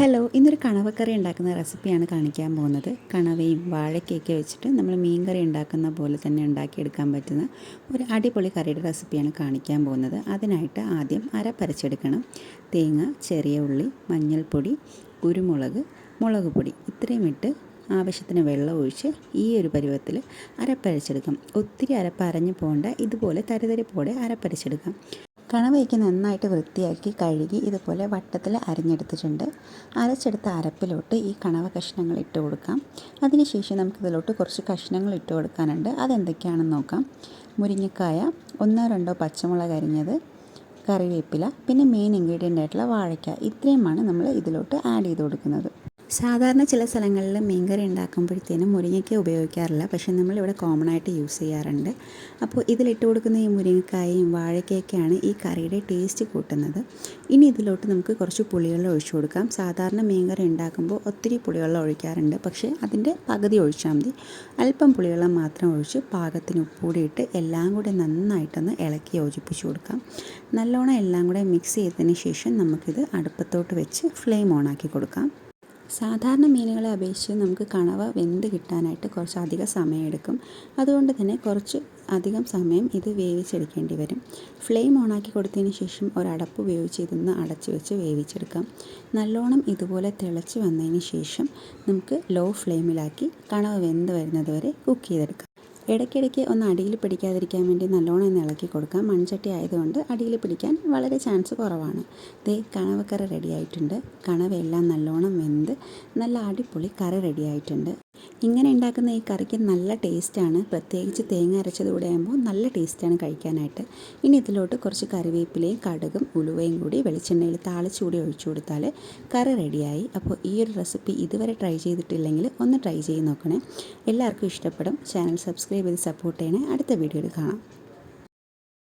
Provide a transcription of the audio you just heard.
Hello ഇന്നൊരു കണവക്കറി ഉണ്ടാക്കുന്ന റെസിപ്പിയാണ് കാണിക്കാൻ പോകുന്നത്. കണവയും വാഴക്കയൊക്കെ വെച്ചിട്ട് നമ്മൾ മീൻ കറി ഉണ്ടാക്കുന്ന പോലെ തന്നെ ഉണ്ടാക്കിയെടുക്കാൻ പറ്റുന്ന ഒരു അടിപൊളി കറിയുടെ റെസിപ്പിയാണ് കാണിക്കാൻ പോകുന്നത്. അതിനായിട്ട് ആദ്യം അര അരപ്പരച്ചെടുക്കണം തേങ്ങ ചെറിയ ഉള്ളി മഞ്ഞൾപ്പൊടി കുരുമുളക് മുളക് പൊടി. ഇത്രയും ഇട്ട് ആവശ്യത്തിന് വെള്ളം ഒഴിച്ച് ഈ ഒരു പരുവത്തിൽ അരപ്പരച്ചെടുക്കാം ഒത്തിരി അരപ്പരഞ്ഞു പോകേണ്ട ഇതുപോലെ തരിതരിപ്പോടെ അരപ്പരച്ചെടുക്കാം കണവയ്ക്ക് നന്നായിട്ട് വൃത്തിയാക്കി കഴുകി ഇതുപോലെ വട്ടത്തിൽ അരിഞ്ഞെടുത്തിട്ടുണ്ട്. അരച്ചെടുത്ത അരപ്പിലോട്ട് ഈ കണവ കഷ്ണങ്ങൾ ഇട്ട് കൊടുക്കാം. അതിനുശേഷം നമുക്കിതിലോട്ട് കുറച്ച് കഷ്ണങ്ങൾ ഇട്ട് കൊടുക്കാനുണ്ട്. അതെന്തൊക്കെയാണെന്ന് നോക്കാം. മുരിങ്ങക്കായ ഒന്നോ രണ്ടോ പച്ചമുളക് അരിഞ്ഞത് കറിവേപ്പില പിന്നെ മെയിൻ ഇൻഗ്രീഡിയന്റ് ആയിട്ടുള്ള വാഴയ്ക്ക. ഇത്രയുമാണ് നമ്മൾ ഇതിലോട്ട് ആഡ് ചെയ്ത് കൊടുക്കുന്നത്. സാധാരണ ചില സ്ഥലങ്ങളിൽ മീൻകറി ഉണ്ടാക്കുമ്പോഴത്തേനും മുരിങ്ങയ്ക്ക ഉപയോഗിക്കാറില്ല. പക്ഷേ നമ്മളിവിടെ കോമൺ ആയിട്ട് യൂസ് ചെയ്യാറുണ്ട്. അപ്പോൾ ഇതിലിട്ട് കൊടുക്കുന്ന ഈ മുരിങ്ങക്കായും വാഴയ്ക്കയൊക്കെയാണ് ഈ കറിയുടെ ടേസ്റ്റ് കൂട്ടുന്നത്. ഇനി ഇതിലോട്ട് നമുക്ക് കുറച്ച് പുളിവെള്ളം ഒഴിച്ചു കൊടുക്കാം. സാധാരണ മീൻകറി ഉണ്ടാക്കുമ്പോൾ ഒത്തിരി പുളിവെള്ളം ഒഴിക്കാറുണ്ട്. പക്ഷേ അതിന്റെ പകുതി ഒഴിച്ചാൽ മതി. അല്പം പുളിവെള്ളം മാത്രം ഒഴിച്ച് പാകത്തിന് ഉപ്പൂടിയിട്ട് എല്ലാം കൂടെ നന്നായിട്ടൊന്ന് ഇളക്കി യോജിപ്പിച്ചു കൊടുക്കാം. നല്ലോണം എല്ലാം കൂടെ മിക്സ് ചെയ്തതിന് ശേഷം നമുക്കിത് അടുപ്പത്തോട്ട് വെച്ച് ഫ്ലെയിം ഓണാക്കി കൊടുക്കാം. സാധാരണ മീനുകളെ അപേക്ഷിച്ച് നമുക്ക് കണവ വെന്ത് കിട്ടാനായിട്ട് കുറച്ച് സമയം സമയമെടുക്കും. അതുകൊണ്ട് തന്നെ കുറച്ച് അധികം സമയം ഇത് വേവിച്ചെടുക്കേണ്ടി വരും. ഫ്ലെയിം ഓണാക്കി കൊടുത്തതിന് ശേഷം ഒരടപ്പ് ഉപയോഗിച്ച് ഇതൊന്ന് അടച്ച് വെച്ച് വേവിച്ചെടുക്കാം. നല്ലോണം ഇതുപോലെ തിളച്ച് വന്നതിന് ശേഷം നമുക്ക് ലോ ഫ്ലെയിമിലാക്കി കണവ വെന്ത് വരുന്നത് വരെ കുക്ക് ചെയ്തെടുക്കാം. ഇടയ്ക്കിടയ്ക്ക് ഒന്ന് അടിയിൽ പിടിക്കാതിരിക്കാൻ വേണ്ടി നല്ലോണം ഒന്ന് ഇളക്കി കൊടുക്കാം. മൺചട്ടി ആയതുകൊണ്ട് അടിയിൽ പിടിക്കാൻ വളരെ ചാൻസ് കുറവാണ്. ദേ കണവക്കറി റെഡി ആയിട്ടുണ്ട്. കണവയെല്ലാം നല്ലോണം വെന്ത് നല്ല അടിപൊളി കറി റെഡി ആയിട്ടുണ്ട്. ഇങ്ങനെ ഉണ്ടാക്കുന്ന ഈ കറിക്ക് നല്ല ടേസ്റ്റാണ് പ്രത്യേകിച്ച് തേങ്ങ അരച്ചതുകൂടെ ആകുമ്പോൾ നല്ല ടേസ്റ്റാണ് കഴിക്കാനായിട്ട്. ഇനി ഇതിലോട്ട് കുറച്ച് കറിവേപ്പിലയും കടുകും ഉലുവയും കൂടി വെളിച്ചെണ്ണയിൽ താളിച്ചുകൂടി ഒഴിച്ചു കൊടുത്താൽ കറി റെഡിയായി അപ്പോൾ ഈ ഒരു റെസിപ്പി ഇതുവരെ ട്രൈ ചെയ്തിട്ടില്ലെങ്കിൽ ഒന്ന് ട്രൈ ചെയ്ത് നോക്കണേ. എല്ലാവർക്കും ഇഷ്ടപ്പെടും. ചാനൽ സബ്സ്ക്രൈബ് ചെയ്ത് സപ്പോർട്ട് ചെയ്യണേ. അടുത്ത വീഡിയോയിൽ കാണാം.